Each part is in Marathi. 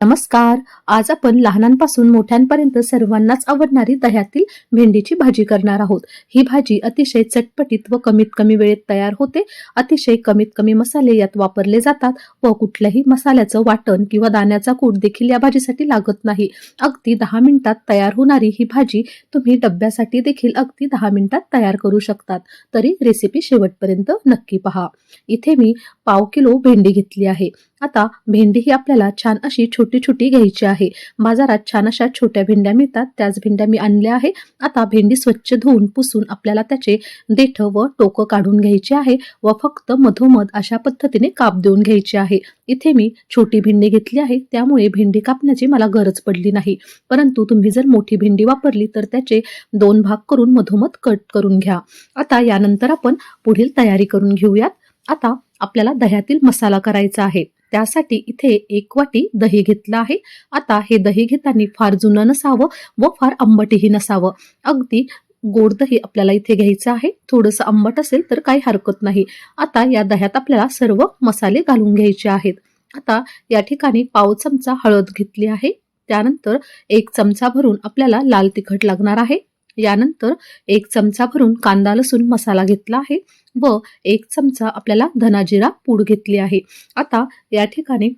नमस्कार. आज आपण लहानांपासून मोठ्यांपर्यंत सर्वांनाच आवडणारी दह्यातील भेंडीची भाजी करणार आहोत. ही भाजी अतिशय चटपटीत व कमीत कमी वेळेत तयार होते. अतिशय कमीत कमी मसाले यात वापरले जातात व कुठल्याही मसाल्याचं वाटण किंवा दाण्याचा कूट देखील या भाजीसाठी लागत नाही. अगदी दहा मिनिटात तयार होणारी ही भाजी तुम्ही डब्यासाठी देखील अगदी दहा मिनिटात तयार करू शकतात. तरी रेसिपी शेवटपर्यंत नक्की पहा. इथे मी पाव किलो भेंडी घेतली आहे. आता भेंडी ही आपल्याला छान अशी छोटी छोटी घ्यायची आहे. बाजारात छान अशा छोट्या भेंड्या मिळतात. त्याच भेंड्या मी आणल्या आहे. आता भेंडी स्वच्छ धुवून पुसून आपल्याला त्याचे देठ व टोकं काढून घ्यायचे आहे व फक्त मधोमध अशा पद्धतीने काप देऊन घ्यायचे आहे. इथे मी छोटी भेंडी घेतली आहे. त्यामुळे भेंडी कापण्याची मला गरज पडली नाही. परंतु तुम्ही जर मोठी भेंडी वापरली तर त्याचे दोन भाग करून मधोमध कट करून घ्या. आता यानंतर आपण पुढील तयारी करून घेऊयात. आता आपल्याला दह्यातील मसाला करायचा आहे. त्यासाठी इथे एक वाटी दही घेतलं आहे. आता हे दही घेताना फार जुनं नसावं व फार आंबटही नसावं. अगदी गोड दही आपल्याला इथे घ्यायचं आहे. थोडंसं आंबट असेल तर काही हरकत नाही. आता या दह्यात आपल्याला सर्व मसाले घालून घ्यायचे आहेत. आता या ठिकाणी पाव चमचा हळद घेतली आहे. त्यानंतर एक चमचा भरून आपल्याला लाल तिखट लागणार आहे. यानंतर एक चमचा भरून कांदा लसूण मसाला घेतला आहे व एक चमचा आपल्याला धनाजिरा पूड घेतली आहे. आता या ठिकाणी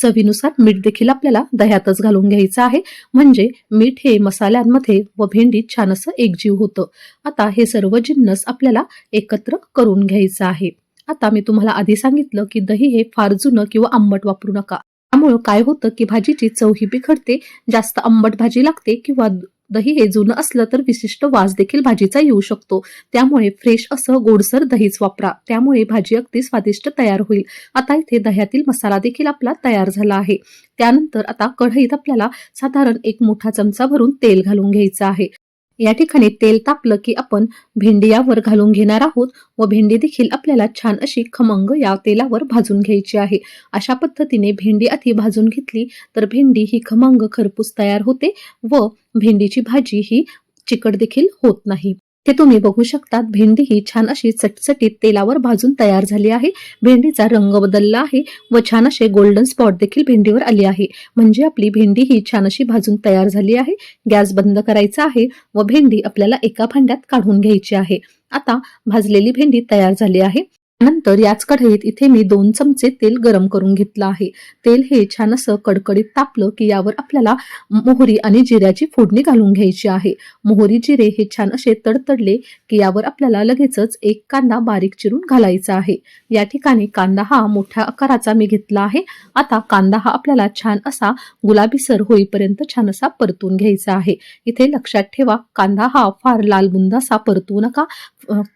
चवीनुसार मीठ देखील आपल्याला दह्यातच घालून घ्यायचं आहे. म्हणजे मीठ हे मसाल्यांमध्ये व भेंडीत छान असं एकजीव होतं. आता हे सर्व जिन्नस आपल्याला एकत्र करून घ्यायचं आहे. आता मी तुम्हाला आधी सांगितलं की दही हे फार जुनं किंवा आंबट वापरू नका. त्यामुळं काय होतं की भाजीची चव ही बिघडते जास्त आंबट भाजी लागते किंवा दही हे जुनं असलं तर विशिष्ट वास देखील भाजीचा येऊ शकतो. त्यामुळे फ्रेश असं गोडसर दहीच वापरा. त्यामुळे भाजी अगदी स्वादिष्ट तयार होईल. आता इथे दह्यातील मसाला देखील आपला तयार झाला आहे. त्यानंतर आता कढईत आपल्याला साधारण एक मोठा चमचा भरून तेल घालून घ्यायचं आहे. या ठिकाणी तेल तापलं की आपण भेंडी यावर घालून घेणार आहोत व भेंडी देखील आपल्याला छान अशी खमंग या तेलावर भाजून घ्यायची आहे. अशा पद्धतीने भेंडी आधी भाजून घेतली तर भेंडी ही खमंग खरपूस तयार होते व भेंडीची भाजी ही चिकट देखील होत नाही. ते तुम्ही बघू शकतात भेंडी ही छान अशी चटचटीत तेलावर भाजून तयार झाली आहे. भेंडीचा रंग बदलला आहे व छान असे गोल्डन स्पॉट देखील भेंडीवर आले आहे. म्हणजे आपली भेंडी ही छान अशी भाजून तयार झाली आहे. गॅस बंद करायचा आहे व भेंडी आपल्याला एका भांड्यात काढून घ्यायची आहे. आता भाजलेली भेंडी तयार झाली आहे. नंतर याच कढईत इथे मी दोन चमचे तेल गरम करून घेतलं आहे. तेल हे छान असं कडकडीत तापलं की यावर आपल्याला मोहरी आणि जिऱ्याची फोडणी घालून घ्यायची आहे. मोहरी जिरे हे छान असे तडतडले की यावर आपल्याला लगेचच एक कांदा बारीक चिरून घालायचा आहे. या ठिकाणी कांदा हा मोठ्या आकाराचा मी घेतला आहे. आता कांदा हा आपल्याला छान असा गुलाबीसर होईपर्यंत छान असा परतून घ्यायचा आहे. इथे लक्षात ठेवा कांदा हा फार लाल बुंद असा परतू नका.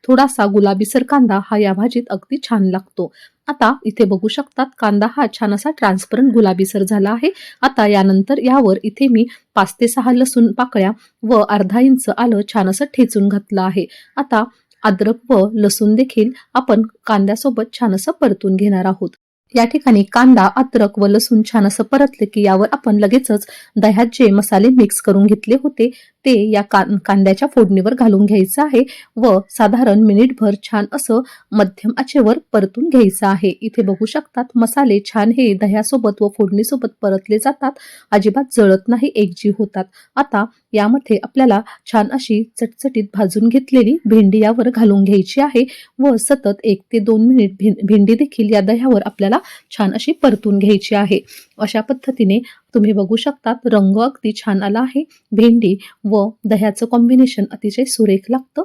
थोडासा गुलाबीसर कांदा हा या भाजीत अगदी छान लागतो. आता इथे बघू शकतात कांदा हा छान असा ट्रान्सपरंट गुलाबीसर झाला आहे. आता यानंतर यावर इथे मी पाच ते सहा लसूण पाकळ्या व अर्धा इंच आलं छान असं ठेचून घातलं आहे. आता अद्रक व लसूण देखील आपण कांद्यासोबत छान असं परतून घेणार आहोत. या ठिकाणी कांदा अद्रक व लसूण छान असं परतले की यावर आपण लगेचच दह्यात जे मसाले मिक्स करून घेतले होते ते या कां कांद्याच्या फोडणीवर घालून घ्यायचं आहे व साधारण मिनिटभर छान असं मध्यम आचेवर परतून घ्यायचं आहे. इथे बघू शकतात मसाले छान हे दह्यासोबत व फोडणीसोबत परतले जातात. अजिबात जळत नाही एकजीव होतात. आता यामध्ये आपल्याला छान अशी चटचटीत भाजून घेतलेली भेंडी यावर घालून घ्यायची आहे व सतत एक ते दोन मिनिट भेंडी देखील या दह्यावर आपल्याला छान अशी परतून घ्यायची आहे. अशा पद्धतीने तुम्ही बघू शकतात रंग अगदी छान आला आहे. भेंडी व दह्याचं कॉम्बिनेशन अतिशय सुरेख लागतं.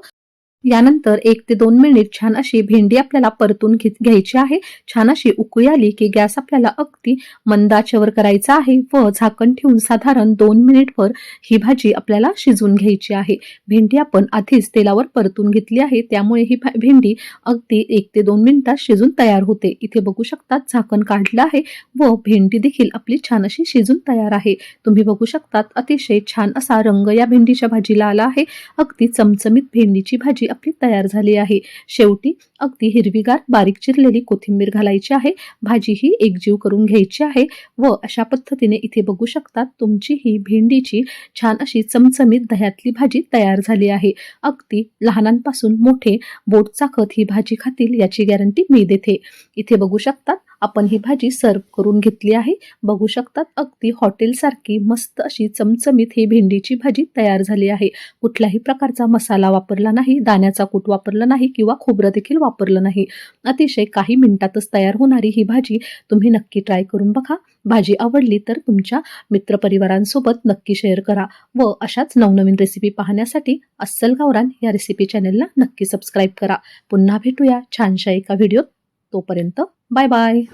यानंतर एक ते दोन मिनिट छान अशी भेंडी आपल्याला परतून घेत घ्यायची आहे. छान अशी उकळी आली की गॅस आपल्याला अगदी मंदाच्यावर करायचा आहे व झाकण ठेवून साधारण दोन मिनिटभर ही भाजी आपल्याला शिजवून घ्यायची आहे. भेंडी आपण आधीच तेलावर परतून घेतली आहे. त्यामुळे ही भा- भेंडी अगदी एक ते दोन मिनिटात शिजून तयार होते. इथे बघू शकतात झाकण काढलं आहे व भेंडी देखील आपली छान अशी शिजून तयार आहे. तुम्ही बघू शकतात अतिशय छान असा रंग या भेंडीच्या भाजीला आला आहे. अगदी चमचमीत भेंडीची भाजी आपली तयार झाली आहे. शेवटी अगदी हिरवीगार बारीक चिरलेली कोथिंबीर घालायची आहे. भाजी ही एकजीव करून घ्यायची आहे व अशा पद्धतीने इथे बघू शकतात तुमची ही भेंडीची छान अशी चमचमीत दह्यातली भाजी तयार झाली आहे. अगदी लहानांपासून मोठे बोट खत ही भाजी खातील याची गॅरंटी मी देते. इथे बघू शकतात आपण ही भाजी सर्व करून घेतली आहे. बघू शकतात अगदी हॉटेलसारखी मस्त अशी चमचमीत ही भेंडीची भाजी तयार झाली आहे. कुठल्याही प्रकारचा मसाला वापरला नाही दाण्याचा कूट वापरला नाही किंवा खोबरं देखील वापरलं नाही. अतिशय काही मिनिटातच तयार होणारी ही भाजी तुम्ही नक्की ट्राय करून बघा. भाजी आवडली तर तुमच्या मित्रपरिवारांसोबत नक्की शेअर करा व अशाच नवनवीन रेसिपी पाहण्यासाठी अस्सल गावरान या रेसिपी चॅनलला नक्की सबस्क्राईब करा. पुन्हा भेटूया छानशा एका व्हिडिओत तोपर्यंत Bye bye.